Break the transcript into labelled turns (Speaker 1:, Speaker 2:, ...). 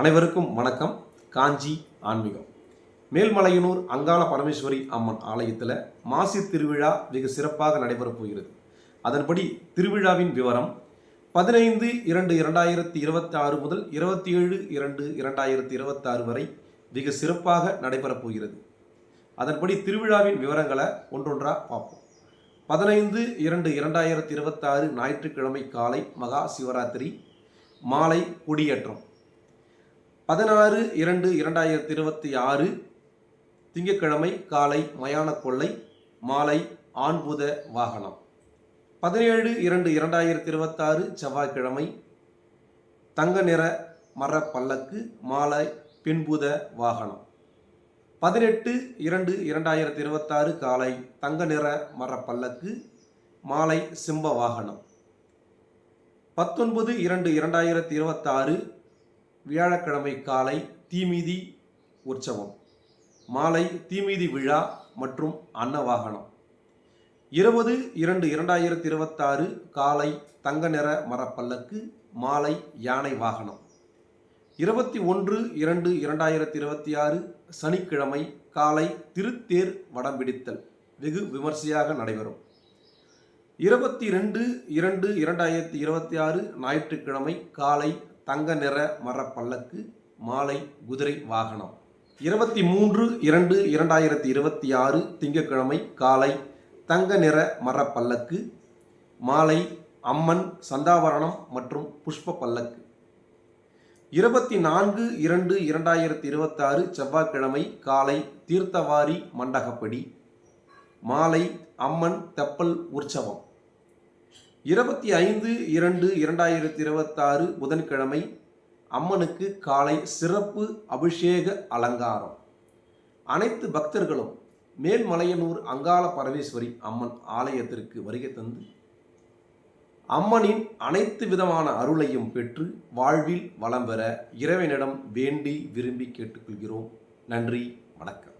Speaker 1: அனைவருக்கும் வணக்கம். காஞ்சி ஆன்மீகம். மேல்மலையனூர் அங்காள பரமேஸ்வரி அம்மன் ஆலயத்தில் மாசி திருவிழா வெகு சிறப்பாக நடைபெறப் போகிறது. அதன்படி திருவிழாவின் விவரம் பதினைந்து இரண்டு இரண்டாயிரத்தி இருபத்தி ஆறு முதல் இருபத்தி ஏழு இரண்டு இரண்டாயிரத்தி இருபத்தாறு வரை வெகு சிறப்பாக நடைபெறப் போகிறது. அதன்படி திருவிழாவின் விவரங்களை ஒன்றொன்றா பார்ப்போம். பதினைந்து இரண்டு இரண்டாயிரத்தி இருபத்தாறு ஞாயிற்றுக்கிழமை காலை மகா சிவராத்திரி மாலை கொடியேற்றம். பதினாறு இரண்டு இரண்டாயிரத்தி இருபத்தி ஆறு திங்கட்கிழமை காலை மயான கொள்ளை மாலை ஆண்புத வாகனம். பதினேழு இரண்டு இரண்டாயிரத்தி இருபத்தாறு செவ்வாய்க்கிழமை தங்க நிற மர பல்லக்கு மாலை பின்புத வாகனம். பதினெட்டு இரண்டு இரண்டாயிரத்தி இருபத்தாறு காலை தங்க நிற மர பல்லக்கு மாலை சிம்ப வாகனம். பத்தொன்பது இரண்டு இரண்டாயிரத்தி இருபத்தாறு வியாழக்கிழமை காலை தீமிதி உற்சவம். மாலை தீமிதி விழா மற்றும் அன்னவாகனம் இருபது இரண்டு இரண்டாயிரத்தி இருபத்தாறு காலை தங்க நிற மரப்பல்லக்கு மாலை யானை வாகனம். இருபத்தி ஒன்று இரண்டு இரண்டாயிரத்தி இருபத்தி ஆறு சனிக்கிழமை காலை திருத்தேர் வடம் பிடித்தல் வெகு விமர்சையாக நடைபெறும். இருபத்தி ரெண்டு இரண்டு இரண்டாயிரத்தி இருபத்தி ஆறு ஞாயிற்றுக்கிழமை காலை தங்க நிற மர பல்லக்கு மாலை குதிரை வாகனம். இருபத்தி மூன்று இரண்டு இரண்டாயிரத்தி இருபத்தி ஆறு திங்கட்கிழமை காலை தங்க நிற மர பல்லக்கு மாலை அம்மன் சந்தாவரணம் மற்றும் புஷ்ப பல்லக்கு. இருபத்தி நான்கு இரண்டு இரண்டாயிரத்தி இருபத்தாறு செவ்வாய்க்கிழமை காலை தீர்த்தவாரி மண்டகப்படி மாலை அம்மன் தெப்பல் உற்சவம். இருபத்தி ஐந்து இரண்டு இரண்டாயிரத்தி இருபத்தாறு புதன்கிழமை அம்மனுக்கு காலை சிறப்பு அபிஷேக அலங்காரம். அனைத்து பக்தர்களும் மேல்மலையனூர் அங்காள பரமேஸ்வரி அம்மன் ஆலயத்திற்கு வருகை தந்து அம்மனின் அனைத்து விதமான அருளையும் பெற்று வாழ்வில் வளம் பெற இறைவனிடம் வேண்டி விரும்பி கேட்டுக்கொள்கிறோம். நன்றி வணக்கம்.